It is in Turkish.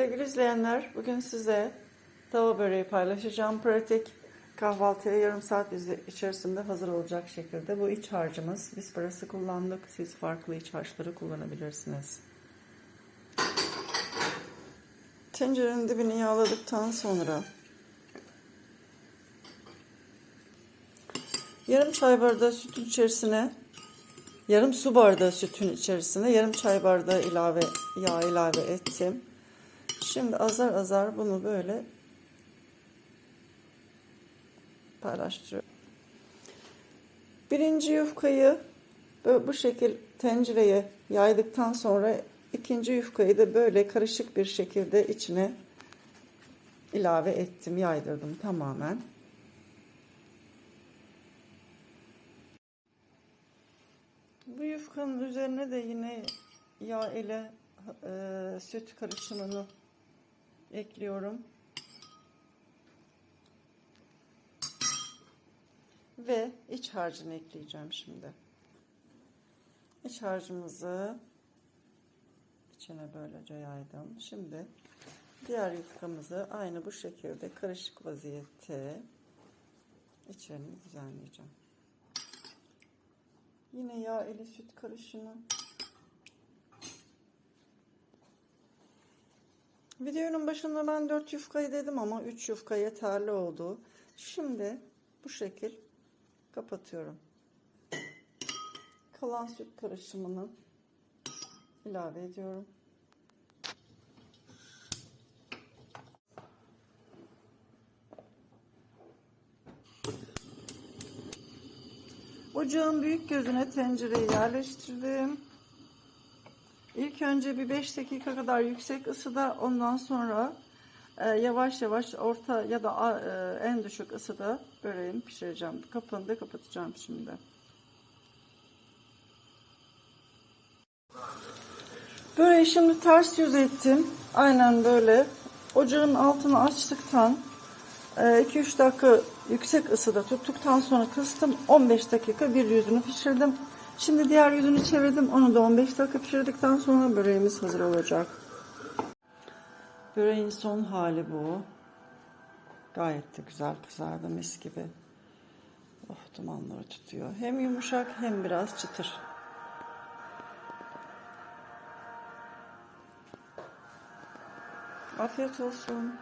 Sevgili izleyenler, bugün size tava böreği paylaşacağım. Pratik kahvaltıya yarım saat içerisinde hazır olacak şekilde. Bu iç harcımız. Biz parası kullandık. Siz farklı iç harçları kullanabilirsiniz. Tencerenin dibini yağladıktan sonra yarım çay bardağı sütün içerisine yarım su bardağı sütün içerisine yarım çay bardağı ilave yağ ilave ettim. Şimdi azar azar bunu böyle paylaştırıyorum. Birinci yufkayı böyle bu şekil tencereye yaydıktan sonra ikinci yufkayı da böyle karışık bir şekilde içine ilave ettim, yaydırdım tamamen. Bu yufkanın üzerine de yine yağ ile e, süt karışımını ekliyorum. Ve iç harcını ekleyeceğim şimdi. İç harcımızı içine böylece yaydım. Şimdi diğer yufkamızı aynı bu şekilde karışık vaziyette içerini düzenleyeceğim. Yine yağ ile süt karışımı. Videonun başında ben 4 yufkayı dedim ama 3 yufka yeterli oldu. Şimdi bu şekil kapatıyorum. Kalan süt karışımını ilave ediyorum. Ocağın büyük gözüne tencereyi yerleştirdim. İlk önce bir 5 dakika kadar yüksek ısıda ondan sonra e, yavaş yavaş orta ya da e, en düşük ısıda böreğimi pişireceğim. Kapağını da kapatacağım şimdi. Böreği şimdi ters yüz ettim. Aynen böyle. Ocağın altını açtıktan 2-3 dakika yüksek ısıda tuttuktan sonra kıstım. 15 dakika bir yüzünü pişirdim. Şimdi diğer yüzünü çevirdim. Onu da 15 dakika pişirdikten sonra böreğimiz hazır olacak. Böreğin son hali bu. Gayet de güzel kızardı mis gibi. Oh dumanları tutuyor. Hem yumuşak hem biraz çıtır. Afiyet olsun.